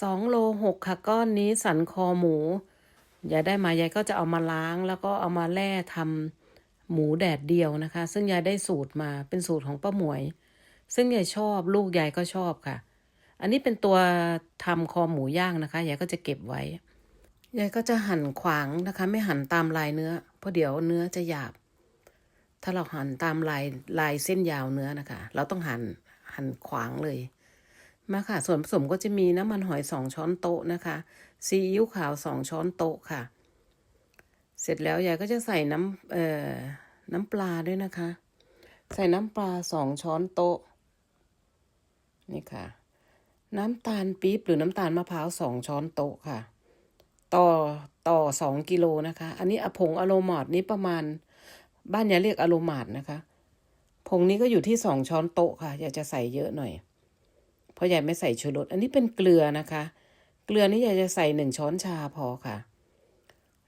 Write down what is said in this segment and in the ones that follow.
สองโลหกค่ะก้อนนี้สันคอหมูยายได้มายายก็จะเอามาล้าง แล้วก็เอามาแล่ทำหมูแดดเดียวนะคะ ซึ่งยายได้สูตรมาเป็นสูตรของป้าหมวย ซึ่งยายชอบลูกยายก็ชอบค่ะ อันนี้เป็นตัวทำคอหมูย่างนะคะยายก็จะเก็บไว้ยายก็จะหั่นขวางนะคะ ไม่หั่นตามลายเนื้อ เพราะเดี๋ยวเนื้อจะหยาบ ถ้าเราหั่นตามลายลายเส้นยาวเนื้อนะคะ เราต้องหั่นหั่นขวางเลย มาค่ะ ส่วนผสมก็จะมีน้ำมันหอยสองช้อนโต๊ะนะคะซีอิ๊วขาวสองช้อนโต๊ะค่ะ เสร็จแล้วยายก็จะใส่น้ำเอ่อน้ำปลาด้วยนะคะ ใส่น้ำปลาสองช้อนโต๊ะ นี่ค่ะ น้ำตาลปี๊บหรือน้ำตาลมะพร้าวสองช้อนโต๊ะค่ะ ต่อต่อสองกิโลนะคะ อันนี้อะผงอะโรมาดนี้ประมาณ บ้านยายเรียกอะโรมาดนะคะ ผงนี้ก็อยู่ที่สองช้อนโต๊ะค่ะ อยากจะใส่เยอะหน่อย ราะยายไม่ใส่ชูรสอันนี้เป็นเกลือนะคะ เกลือนี่ยายจะใส่หนึ่งช้อนชาพอค่ะ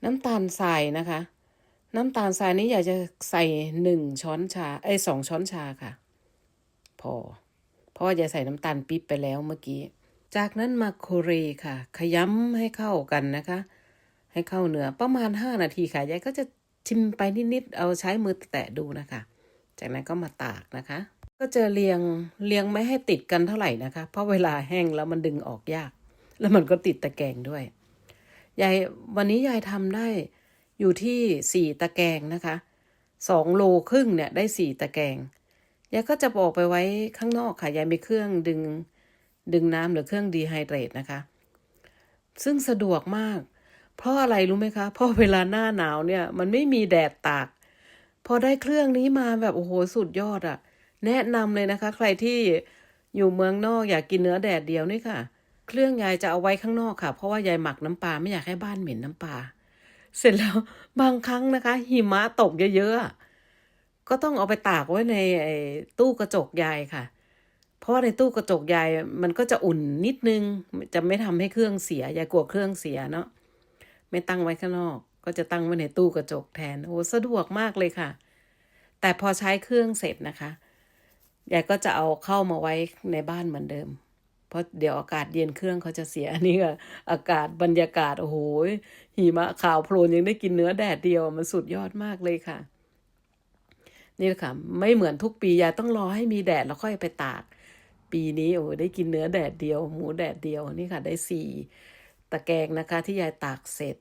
น้ำตาลทรายนะคะ น้ำตาลทรายนี้อยากจะใส่หนึ่งช้อนชาไอ้สองช้อนชาค่ะ พอ เพราะว่ายายใส่น้ำตาลปี๊บไปแล้วเมื่อกี้ จากนั้นมาโคเรค่ะ ขยำให้เข้ากันนะคะ ให้เข้าเนื้อประมาณห้านาทีค่ะยายก็จะชิมไปนิดๆเอาใช้มือแตะดูนะคะ จากนั้นก็มาตากนะคะ ก็จะเรียงเรียงไม่ให้ติดกันเท่าไหร่นะคะ เพราะเวลาแห้งแล้วมันดึงออกยาก แล้วมันก็ติดตะแกรงด้วยยายวันนี้ยายทำได้อยู่ที่สี่ตะแกรงนะคะสองโลครึ่งเนี่ยได้สี่ตะแกรงยายก็จะบอกไปไว้ข้างนอกค่ะยายมีเครื่องดึงดึงน้ำหรือเครื่องดีไฮเดรตนะคะ ซึ่งสะดวกมาก เพราะอะไรรู้ไหมคะ เพราะเวลาหน้าหนาวเนี่ย มันไม่มีแดดตาก พอได้เครื่องนี้มาแบบโอ้โหสุดยอดอะ แนะนำเลยนะคะ ใครที่อยู่เมืองนอกอยากกินเนื้อแดดเดียวนี่ค่ะ เครื่องยายจะเอาไว้ข้างนอกค่ะ เพราะว่ายายหมักน้ำปลาไม่อยากให้บ้านเหม็นน้ำปลาเสร็จแล้วบางครั้งนะคะ หิมะตกเยอะๆก็ต้องเอาไปตากไว้ในตู้กระจกยายค่ะ เพราะว่าในตู้กระจกยายมันก็จะอุ่นนิดนึง จะไม่ทำให้เครื่องเสียยายกลัวเครื่องเสียเนาะไม่ตั้งไว้ข้างนอก ก็จะตั้งไว้ในตู้กระจกแทนโอ้สะดวกมากเลยค่ะ แต่พอใช้เครื่องเสร็จนะคะ ยายก็จะเอาเข้ามาไว้ในบ้านเหมือนเดิม เพราะเดี๋ยวอากาศเย็นเครื่องเขาจะเสียอันนี้ก็อากาศบรรยากาศ โอ้โหหิมะขาวโพลนยังได้กินเนื้อแดดเดียวมันสุดยอดมากเลยค่ะ นี่แหละค่ะ ไม่เหมือนทุกปียายต้องรอให้มีแดดแล้วค่อยไปตาก ปีนี้โอ้ได้กินเนื้อแดดเดียว หมูแดดเดียวนี่ค่ะ ได้สี่ตะแกรงนะคะ ที่ยายตากเสร็จ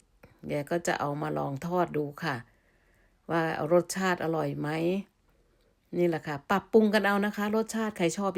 ยายก็จะเอามาลองทอดดูค่ะ ว่ารสชาติอร่อยไหม นี่แหละค่ะ ปรับปรุงกันเอานะคะ รสชาติใครชอบ